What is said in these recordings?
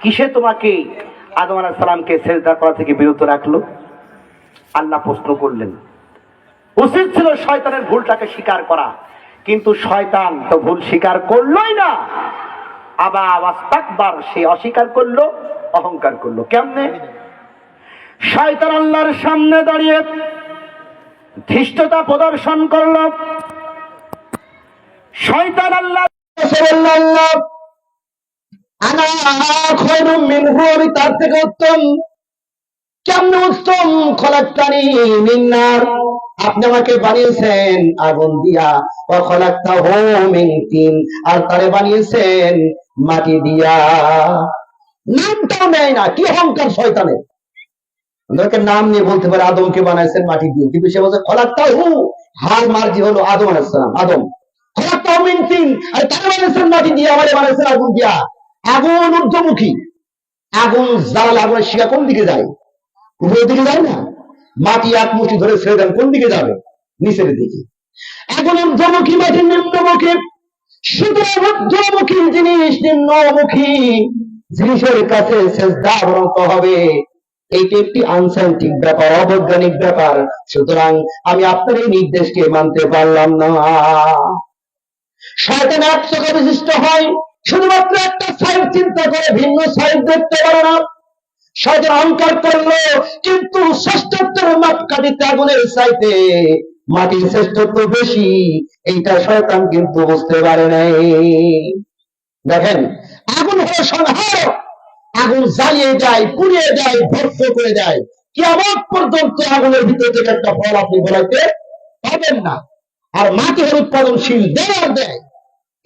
কিসে তোমাকে বিরত রাখল? করলেন, উচিত ছিল শয়তানের ভুলটাকে স্বীকার করা, কিন্তু শয়তান তো ভুল স্বীকার করলোই না। আবার আওয়াজবার সে অস্বীকার করল, অহংকার করল। কেমনে? শয়তান আল্লাহর সামনে দাঁড়িয়ে ধৃষ্টতা প্রদর্শন করল। শয়তান আল্লাহ তার থেকে উত্তম। কেমন উত্তম? আপনি আমাকে বানিয়েছেন আগুন দিয়া। ও খলাক্তা হো মিন তিন। আর তারে বানিয়েছেন মাটি দিয়া। নামটাও নেয় না, কি অহংকার শয়তানের? ওদেরকে নাম নিয়ে বলতে পারে, আদমকে বানাইছেন মাটি দিয়ে। কিন্তু সে বলছে খলাক্তা হু হার মার্জি হলো আদম আলাইসালাম আদম। খলাক্তা আর তারে বানিয়েছেন মাটি দিয়ে বানাইছেন আগুন দিয়া। আগুন ঊর্ধ্বমুখী। আগুন আগুনের শিকা কোন দিকে যায়? উপরের দিকে যায় না? মাটি এক মুঠি ধরে ছেড়ে দেন, কোন দিকে যাবে? নিচের দিকে। এখন ঊর্ধ্বমুখী, মাটি নিম্নমুখী। সুতরাং ঊর্ধ্বমুখী জিনিস নিম্নমুখী। জিনিসের কাছে অবনত হবে। এইটি একটি আনসাইন্টিফিক ব্যাপার, অবৈজ্ঞানিক ব্যাপার। সুতরাং আমি আপনার এই নির্দেশকে মানতে পারলাম না। শয়তান এক চোখে বিশিষ্ট হয়, শুধুমাত্র একটা সাইড চিন্তা করে ভিন্ন সাইড দেখতে পারে না। শয়তান অহংকার করল, কিন্তু শ্রেষ্ঠত্বের মাপকাঠিতে আগুনের চাইতে মাটির শ্রেষ্ঠত্ব বেশি। এইটা শয়তান কিন্তু বুঝতে পারে নাই। দেখেন, আগুন হলো সংহার আগুন জ্বালিয়ে যায় পুড়িয়ে যায় ধ্বংস করে দেয়। কেমন পর্যন্ত আগুনের ভিতর থেকে একটা ফল আপনি বলাইতে পাবেন না। আর মাটি হল উৎপাদনশীল দেয় আর দেয়।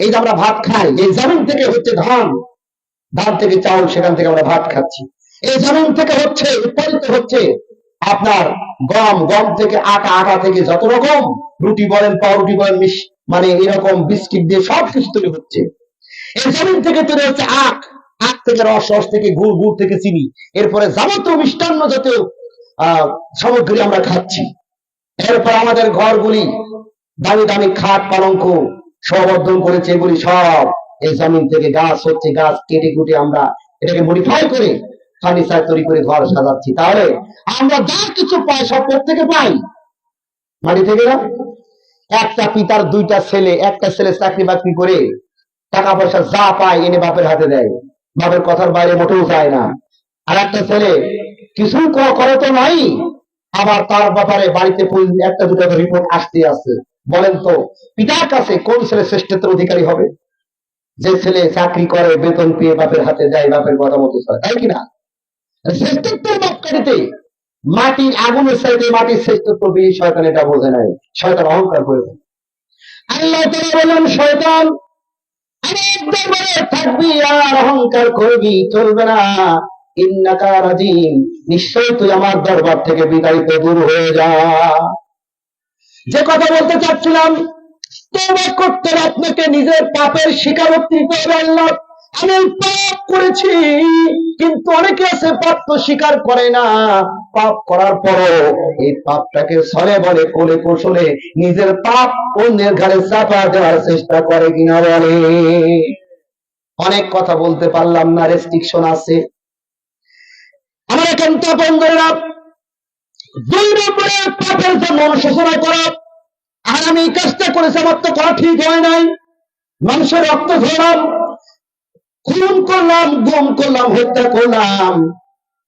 এই যে আমরা ভাত খাই, এই জমিন থেকে হচ্ছে ধান। ধান থেকে চাউল সেখান থেকে আমরা ভাত খাচ্ছি। এই জমিন থেকে হচ্ছে, উৎপাদিত হচ্ছে আপনার গম। গম থেকে আটা আটা থেকে যত রকম রুটি বলেন, পাউরুটি বলেন মানে এরকম বিস্কিট দিয়ে সব কিছু তৈরি হচ্ছে। এই জমিন থেকে তৈরি হচ্ছে আখ। আখ থেকে রস রস থেকে গুড় গুড় থেকে চিনি। এরপরে যাবতীয় মিষ্টান্ন জাতীয় সামগ্রী আমরা খাচ্ছি। এরপর আমাদের ঘরগুলি দামি দামি খাট, পালঙ্ক সবর্ধন করেছে এগুলি সব। এই জমিন থেকে গাছ হচ্ছে, গাছ কেটে কুটে আমরা এটাকে মডিফাই করে ফার্নিচার তৈরি করে ঘর সাজাচ্ছি। তাহলে আমরা যা কিছু পাই, সব থেকে পাই। মাটি থেকে না একটা পিতার দুইটা ছেলে, একটা ছেলে চাকরি বাকরি করে টাকা পয়সা যা পায় এনে বাপের হাতে দেয়। বাপের কথার বাইরে মোটেও যায় না। আর একটা ছেলে, কিছু করে তো নাই, আবার তার ব্যাপারে বাড়িতে একটা দুটো রিপোর্ট আসতে আসছে বলেন তো, পিতার কাছে কোন ছেলে শ্রেষ্ঠত্বের অধিকারী হবে? যে ছেলে চাকরি করে, বেতন পেয়ে বাপের হাতে যায়, বাপের কথা মতো চলে, তাই কিনা? শ্রেষ্ঠত্বের মাপকাঠিতে মাটি আগুনের চাইতে মাটির শ্রেষ্ঠত্ব বেশি, শয়তান এটা বোঝে নাই। শয়তান অহংকার করে আল্লাহ বললেন, শয়তান অহংকার করবি, চলবে না। নিশ্চয় তুই আমার দরবার থেকে বিতাড়িত দূর হয়ে যা। যে কথা বলতে চাচ্ছিলাম তোমার করতে আপনাকে নিজের পাপের স্বীকারোক্তি করে আল্লাহ এই পাপ করেছি, কিন্তু অনেকে আছে পাপ তো স্বীকার করে না। পাপ করার পরও এই পাপটাকে সরে বলে, কোলে কৌশলে নিজের পাপ অন্যের ঘাড়ে চাপা দেওয়ার চেষ্টা করে কিনা বলে। অনেক কথা বলতে পারলাম না রেস্ট্রিকশন আছে। আমার একান্ত বন্ধুরা, দুই নম্বরে পাপের জন্য অনুশোচনা করা। আর আমি এই কাজটা করেছি, আমার তো করা ঠিক হয় নাই। মানুষের রক্ত ধরলাম খুন করলাম গুম করলাম, হত্যা করলাম।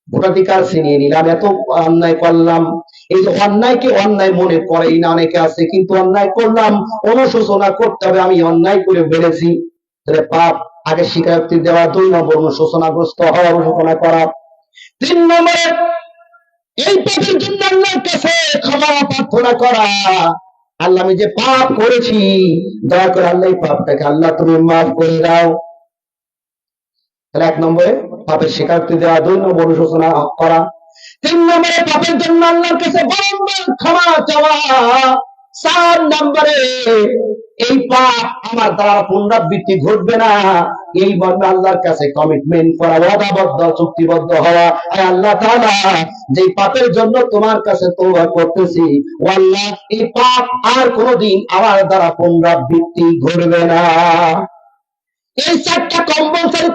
ভোটাধিকার ছিনিয়ে নিলাম, এত অন্যায় করলাম। এই যে অন্যায়কে অন্যায় মনে করেই না অনেকে আছে, কিন্তু অন্যায় করলাম, অনুশোচনা করতে হবে, আমি অন্যায় করে বেড়েছি তাহলে পাপ, আগে স্বীকারোক্তি দেওয়া, দুই নম্বর অনুশোচনাগ্রস্ত হওয়া অনুশোচনা করা। তিন নম্বরে, এই পাপের জন্য আল্লাহর কাছে ক্ষমা প্রার্থনা করা। আল্লাহ আমি যে পাপ করেছি, দয়া করে আল্লাহ পাপটাকে, আল্লাহ তুমি মাফ করে দাও। তাহলে এক নম্বরে পাপের স্বীকারোক্তি দেওয়া, দুই নম্বর অনুশোচনা করা, তিন নম্বরে পাপের জন্য আল্লাহর কাছে বারংবার ক্ষমা চাওয়া, চার নম্বরে এই পাপ আমার দ্বারা পুনরাবৃত্তি ঘটবে না। এই মর্মে আল্লাহর কাছে কমিটমেন্ট করা, ওয়াদাবদ্ধ, চুক্তিবদ্ধ হওয়া। আর আল্লাহ যে পাপের জন্য তোমার কাছে তওবা করতেছি আল্লাহ এই পাপ আর কোনোদিন আমার দ্বারা পুনরাবৃত্তি ঘটবে না। এই চারটা কম্পালসারি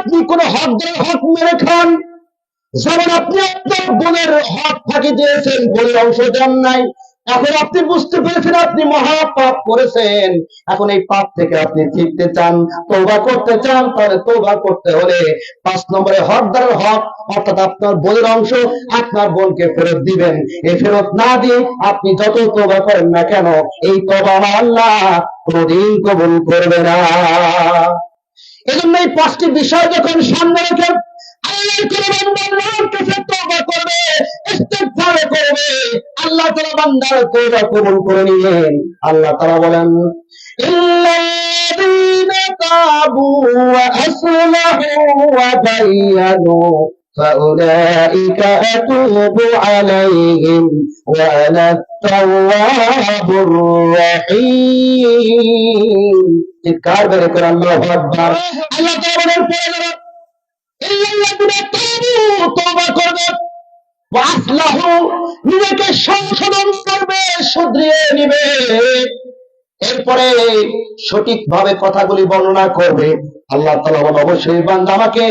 আপনি কোনো হক ধরে হক মেরে খান। যেমন আপনি আপনার বোনের হক ফাঁকি দিয়েছেন, বোনের অংশ দেন নাই। এখন আপনি বুঝতে পেরেছেন আপনি মহা পাপ করেছেন। এখন এই পাপ থেকে আপনি ফিরতে চান তোবা করতে চান, তাহলে তোবা করতে হলে পাঁচ নম্বরে হকদারের হক, অর্থাৎ আপনার বোনের অংশ আপনার বোনকে ফেরত দিবেন। এই ফেরত না দিয়ে আপনি যত তোবা করেন না কেন, এই তোবা আল্লাহ কোনদিন কবুল করবে না। এজন্য এই পাঁচটি বিষয় যখন সামনে রেখে আল্লাহ কবুল করে নিলেন আল্লাহ তারা বলেন তাবু ওয়া আসলাহু ওয়া বায়্যানু فأولئك أتوب عليهم وأنا التواب الرحيم চিৎকার বের করে আল্লাহ আকবার আল্লাহ তাআলার পরে যারা ইল্লাল্লাযিনা তাবু তওবা করবে ওয়া আসলাহু নিজেকে সংশোধন করবে শুধরিয়ে নিবে এরপরে সঠিকভাবে কথাগুলি বর্ণনা করবে। আল্লাহ অবশ্যই আমাকে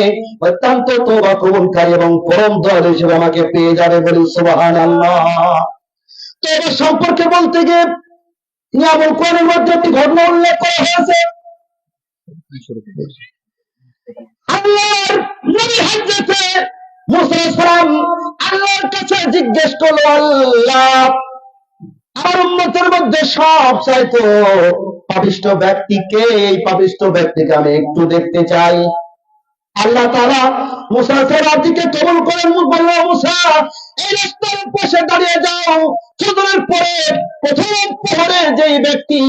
অত্যন্ত তওবা কবুলকারী এবং পরম দয়ালু হিসেবে আমাকে পেয়ে যাবে বলি, সুবহানাল্লাহ। তওবা সম্পর্কে বলতে গিয়ে নিয়ামুল কোরআনের মধ্যে একটি ঘটনা উল্লেখ করা হয়েছে। আল্লাহর কাছে জিজ্ঞেস করল, আল্লাহ আমার মধ্যে সব চাইতো পাপিষ্ট ব্যক্তিকে, এই পাপিষ্ট ব্যক্তিকে আমি একটু দেখতে চাই। আল্লাহ মুখ বলল মুসা। এই রাস্তার পাশে দাঁড়িয়ে যাও। পরে প্রথম যেই ব্যক্তি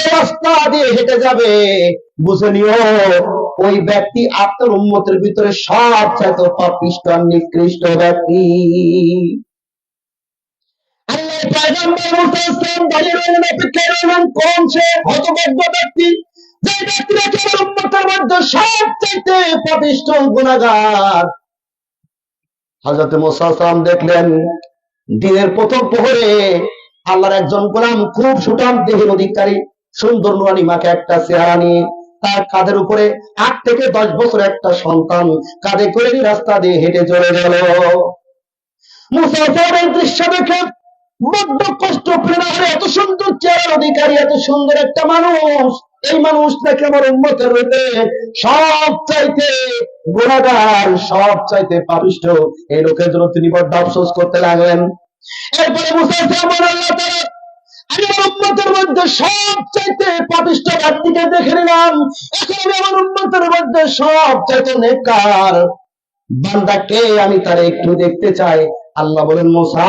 এই রাস্তা দিয়ে হেঁটে যাবে, বুঝে নিও, ওই ব্যক্তি আপনার উন্মতের ভিতরে সব চাইতো পাপিষ্ট নিকৃষ্ট ব্যক্তি। দেখলেন, দিনের প্রথম প্রহরে আল্লাহর একজন গোলাম খুব সুঠাম দেহের অধিকারী সুন্দর নুরানি মাকে একটা চেহারা নিয়ে তার কাঁধের উপরে আট থেকে দশ বছর একটা সন্তান কাঁধে করে রাস্তা দিয়ে হেঁটে চলে গেল। মুসাফার এই দৃশ্য দেখে বড্ড কষ্ট হয়ে এত সুন্দর চেহারার অধিকারী, এত সুন্দর একটা মানুষ। এই মানুষটাকে আমার উন্মতের রূপে সব চাইতে গুণাগার সব চাইতে পাপিষ্ট। এই লোকের জন্য তিনি বড্ড আফসোস করতে লাগলেন। এরপরে আমি আমার উম্মতের মধ্যে সব চাইতে পাপিষ্ট ব্যক্তিকে দেখে নিলাম। এখন আমি আমার উম্মতের মধ্যে সব চাইতে নেককার। বান্দাকে আমি তার একটু দেখতে চাই। আল্লাহ বলেন, মোসা,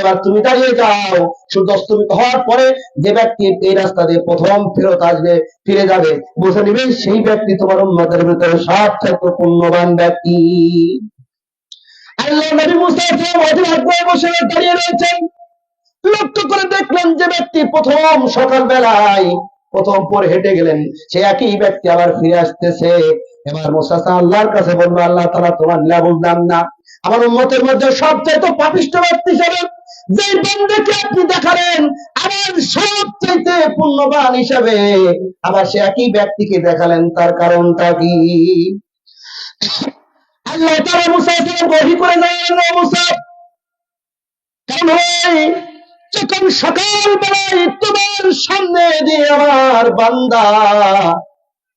এবার তুমি দাঁড়িয়ে যাও। সূর্যাস্তমিত হওয়ার পরে যে ব্যক্তি এই রাস্তা দিয়ে প্রথম ফেরত আসবে, ফিরে যাবে বুঝে নিবে, সেই ব্যক্তি তোমার উন্মতের ভিতরে সব পুণ্যবান ব্যক্তি। আল্লাহ বসে সকাল বেলায় প্রথম পর হেঁটে গেলেন, সে একই ব্যক্তি আবার ফিরে আসতেছে। এবার আল্লাহর কাছে বলল, আল্লাহ তালা তোমার লীলা বুঝলাম না। আমার উন্মতের মধ্যে সবচাইতে পাপিষ্ট ব্যক্তি হিসাবে যে বন্ধুকে আপনি দেখালেন, আমার সবচাইতে পুণ্যবান হিসাবে, আবার সে একই ব্যক্তিকে দেখালেন, তার কারণটা কি?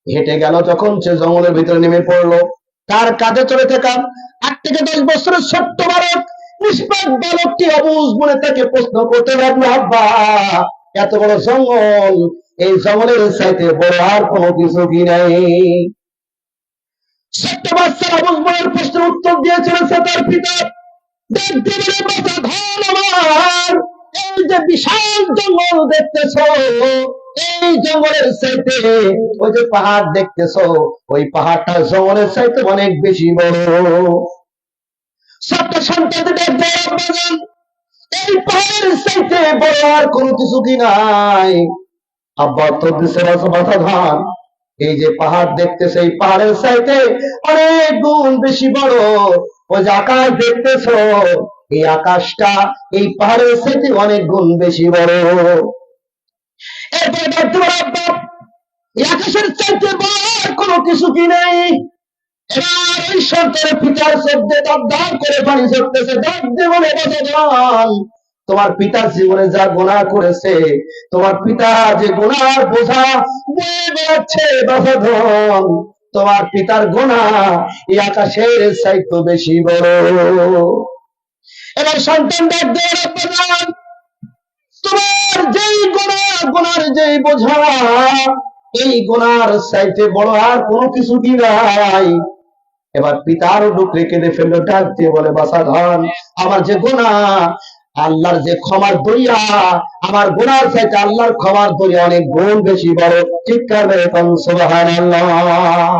হেঁটে গেল যখন সে জঙ্গলের ভিতরে নেমে পড়ল। তার কাঁধে চলে থাকা আট থেকে দশ বছরের ছোট্ট বালক নিষ্পাপ বালকটি অবুজ মনে তাকে প্রশ্ন করতে লাগল, আব্বা, এত বড় জঙ্গল, এই জঙ্গলের সাইতে বড় আর কোনো কিছু কি নাই? ছোট্ট বাচ্চা অবুজ মনের প্রশ্নের উত্তর দিয়েছিলেন সে তার পিতা। এই যে বিশাল জঙ্গল দেখতেছ এই জঙ্গলের চাইতে ওই যে পাহাড় দেখতেছ, ওই পাহাড়টা জঙ্গলের চাইতে অনেক বেশি বড়। ছোট্ট এই পাহাড়ের চাইতে বড় আর কোনো কিছু কি নাই? আব্বা তো মাথা ধান এই যে পাহাড় পাহাড়ের চাইতে অনেক গুণ বেশি বড়। ওই যে আকাশ দেখতেছ, এই আকাশটা এই পাহাড়ের সাইতে অনেক গুণ বেশি বড়। আব্বা আকাশের চাইতে বড় কোনো কিছু কি নেই? সন্তানের পিতার শব্দে করে পানি জীবনে তোমার পিতার জীবনে যা গুণা করেছে, তোমার পিতা যে গুণার বোঝা বেড়াচ্ছে তোমার পিতার গুণা এই আকাশের চাইতে বেশি বড়। এবার সন্তান ডাক দেওয়ার তোমার যেই গুণা গুণার যেই বোঝা, এই গোনার সাইটে বড় আর কোনো কিছু কি নাই? এবার পিতার ডুকরে কেঁদে ফেলল, ডাক দিয়ে বলে বাসা ধন, আমার যে গোনা আল্লাহর যে ক্ষমার দরিয়া আমার গোনার চাইতে আল্লাহর ক্ষমার দরিয়া অনেক গুণ বেশি বড়। মেরে সুবহানাল্লাহ।